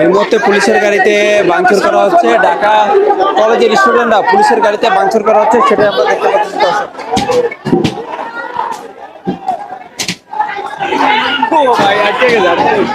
এই মুহূর্তে পুলিশের গাড়িতে ভাঙচুর করা হচ্ছে। ঢাকা কলেজের স্টুডেন্টরা পুলিশের গাড়িতে ভাঙচুর করা হচ্ছে সেটা আমরা দেখতে পাচ্ছি দর্শক। ও ভাই আটকে গেছে আটকে গেছে।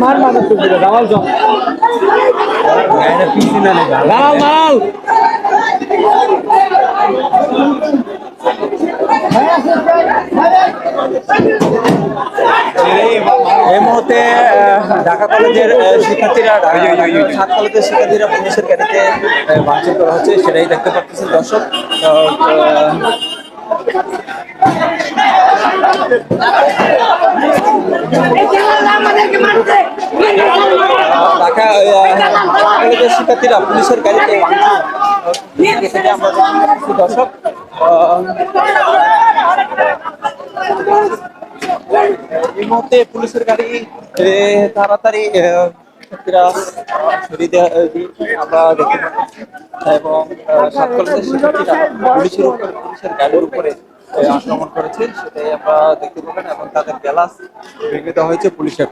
আমার মাথা দামাল জম দামাল দামাল এই মুহূর্তে ঢাকা কলেজের শিক্ষার্থীরা সাত কলেজের শিক্ষার্থীরা পুলিশের গাড়িতে ভাঙচুর করা হচ্ছে সেটাই দেখতে পাচ্ছেন দর্শক। শিক্ষার্থীরা পুলিশের গাড়িতে দর্শক এই মুহূর্তে পুলিশের গাড়ি তাড়াতাড়ি শিক্ষার্থীরা আমরা দেখতে এবং সাত শিক্ষার্থীরা পুলিশের উপরে, পুলিশের গাড়ির উপরে করেছে, সেটাই আমরা দেখতে পাবেন। এবং তাদের গ্যালাস ভেঙে হয়েছে পুলিশের।